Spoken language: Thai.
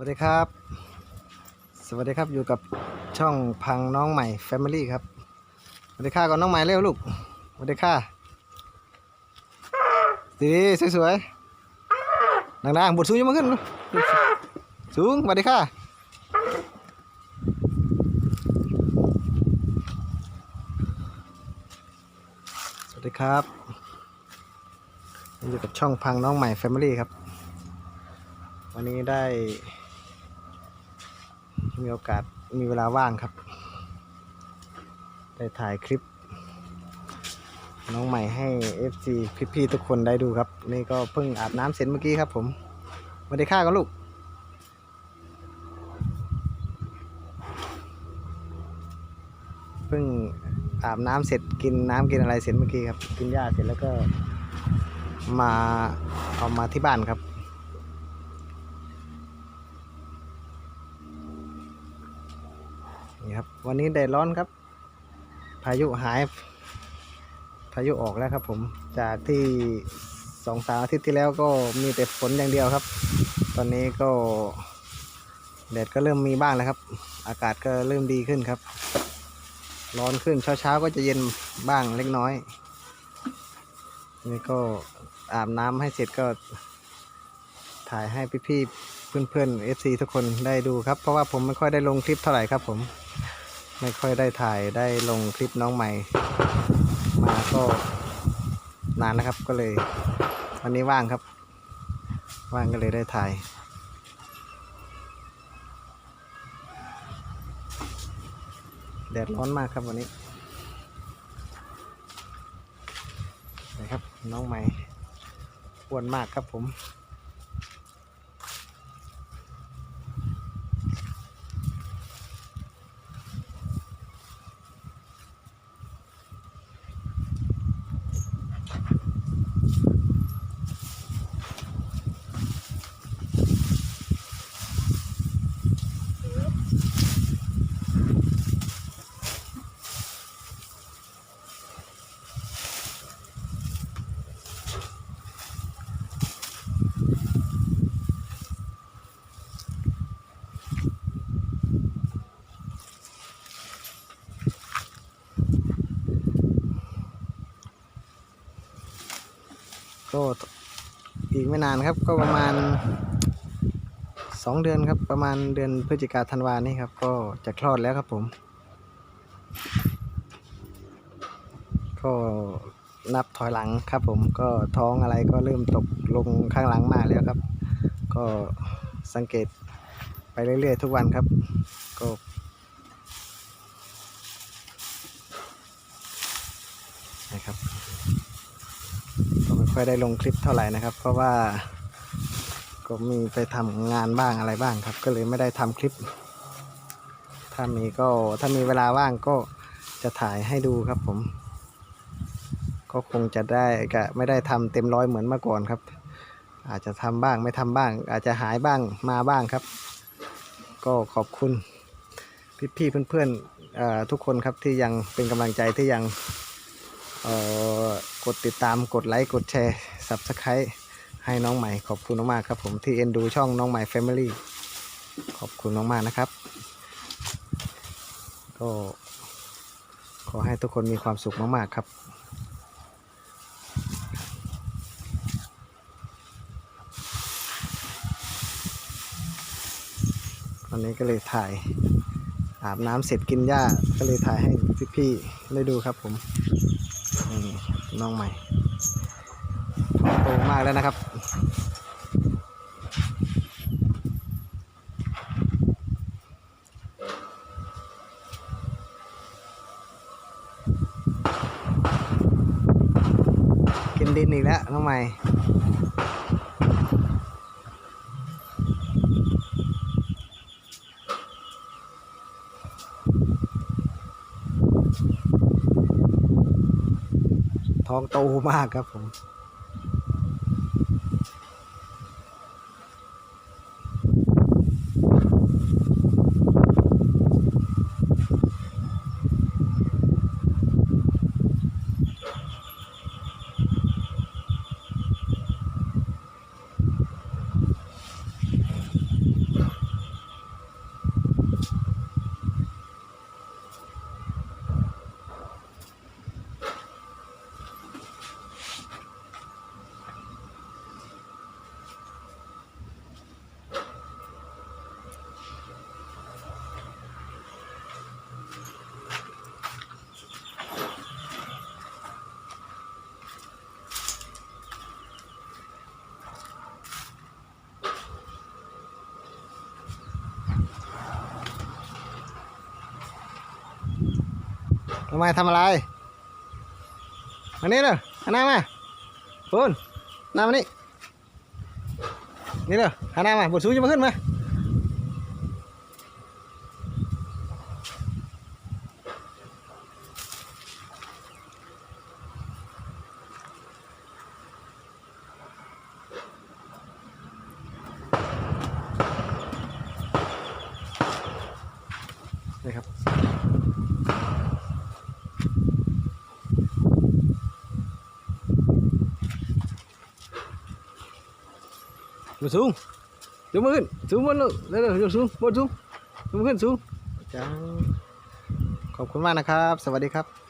วัสดีครับ สวัสดีครับอยู่กับช่องพังน้องใหม่ Family ครับสวัสดีค่ะก่อนน้องใหม่เร็วลูกสวัสดีค่ะดีๆสวยๆดังๆบทสูงยังมาขึ้นสูงสวัสดีค่ะสวัสดีครับอยู่กับช่องพังน้องใหม่ Family ครับ วันนี้ได้ มีโอกาสมีเวลาว่างครับ ได้ถ่ายคลิป น้องใหม่ให้ FC พี่ๆทุกคนได้ดูครับ นี่ก็เพิ่งอาบน้ำเสร็จเมื่อกี้ครับผมไม่ได้ฆ่ากันลูกเพิ่งอาบน้ำเสร็จกินน้ำกินอะไรเสร็จเมื่อกี้ครับ กินหญ้าเสร็จแล้วก็มาเอามาที่บ้านครับ นี่ครับ วันนี้แดดร้อนครับ พายุหาย พายุออกแล้วครับ ผม จากที่สองสามอาทิตย์ที่แล้วก็มีแต่ฝนอย่างเดียวครับ ตอนนี้ก็แดดก็เริ่มมีบ้างแล้วครับ อากาศก็เริ่มดีขึ้นครับ ร้อนขึ้นเช้าๆก็จะเย็นบ้างเล็กน้อย นี่ก็อาบน้ำให้เสร็จก็ถ่ายให้พี่ๆเพื่อนๆ FC ทุกคนได้ดูครับ เพราะว่าผมไม่ค่อยได้ลงคลิปเท่าไหร่ครับผม ไม่ค่อยได้ถ่ายได้ลงคลิปน้องใหม่ มาก็นานนะครับก็เลย วันนี้ว่างครับ ว่างก็เลยได้ถ่ายแดดร้อนมากครับวันนี้นะครับน้องใหม่อ้วนมากครับผม ก็อีกไม่นานครับก็ประมาณสองเดือนครับประมาณเดือนพฤศจิกาธันวานี่ครับ ก็จะคลอดแล้วครับผม ก็นับถอยหลังครับผมก็ท้องอะไรก็เริ่มตกลงข้างหลังมากแล้วครับ ก็สังเกตไปเรื่อยๆทุกวันครับ ก็นะครับ ค่อยได้ลงคลิปเท่าไหร่นะครับ เพราะว่าก็มีไปทำงานบ้างอะไรบ้างครับ ก็เลยไม่ได้ทำคลิป ถ้ามีก็ถ้ามีเวลาว่างก็จะถ่ายให้ดูครับผม ก็คงจะได้ก็ไม่ได้ทำเต็มร้อยเหมือนเมื่อก่อนครับ อาจจะทำบ้างไม่ทำบ้าง อาจจะหายบ้างมาบ้างครับ ก็ขอบคุณพี่ๆเพื่อนๆทุกคนครับที่ยังเป็นกำลังใจที่ยัง กดติดตามกดไลค์กดแชร์ Subscribe ให้น้องใหม่ขอบคุณมากๆครับผมที่เอ็นดูช่องน้องใหม่ Family ขอบคุณมากๆนะครับก็ขอให้ทุกคนมีความสุขมาก ๆ ครับวันนี้ก็เลยถ่ายอาบน้ำเสร็จกินหญ้าก็เลยถ่ายให้พี่ๆได้ดูครับผม น้องใหม่โตมากแล้วนะครับ กินดินอีกแล้วน้องใหม่ ท้องโตมากครับผม ทำไมทำอะไรมานี่เลยหันหน้ามาปูนหน้ามานี่นี่เลยหันหน้ามาบทสูงจะมาขึ้นมานี่ครับ มาสูงยกมือขึ้นสูงบนเลยเร็วๆยกสูงบนสูงยกมือขึ้นสูงจังขอบคุณมากนะครับ สวัสดีครับ